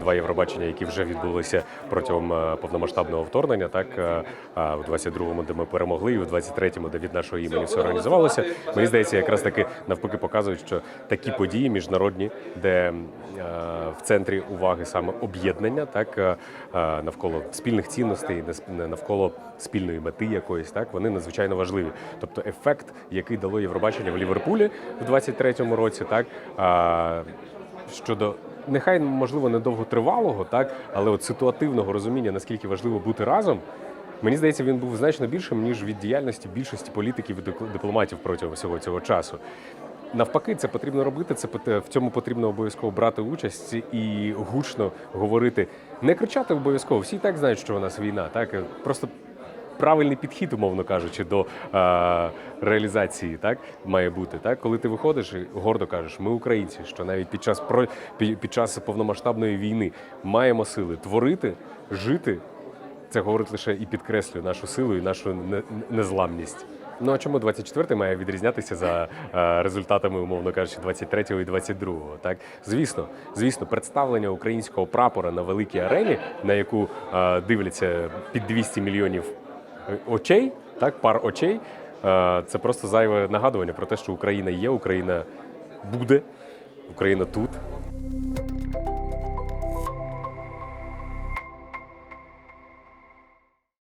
два Євробачення, які вже відбулися протягом е, повномасштабного вторгнення. Так е, в 22-му, де ми перемогли, і в 23-му, де від нашого імені все організувалося. Мені здається, якраз таки навпаки показують, що такі події міжнародні, де е, в центрі уваги саме об'єднання, так е, е, навколо спільних цінностей, навколо спільної мети якоїсь, так вони надзвичайно важливі. Тобто ефект, який дало Євробачення в Ліверпулі в 23-му році, так щодо. Нехай можливо недовго тривалого, так але от ситуативного розуміння, наскільки важливо бути разом, мені здається, він був значно більшим ніж від діяльності більшості політиків і дипломатів протягом всього цього часу. Навпаки, це потрібно робити. Це в цьому потрібно обов'язково брати участь і гучно говорити, не кричати обов'язково. Всі і так знають, що у нас війна, так просто правильний підхід, умовно кажучи, до е, реалізації так має бути. Так, коли ти виходиш і гордо кажеш, ми українці, що навіть під час про пі- під час повномасштабної війни маємо сили творити, жити. Це говорить лише і підкреслює нашу силу і нашу не- незламність. Ну а чому 24-й має відрізнятися за е, результатами, умовно кажучи, 23-го і 22-го? Так, звісно, звісно, представлення українського прапора на великій арені, на яку е, дивляться під 200 мільйонів очей, так, пар очей. е, це просто зайве нагадування про те, що Україна є, Україна буде, Україна тут.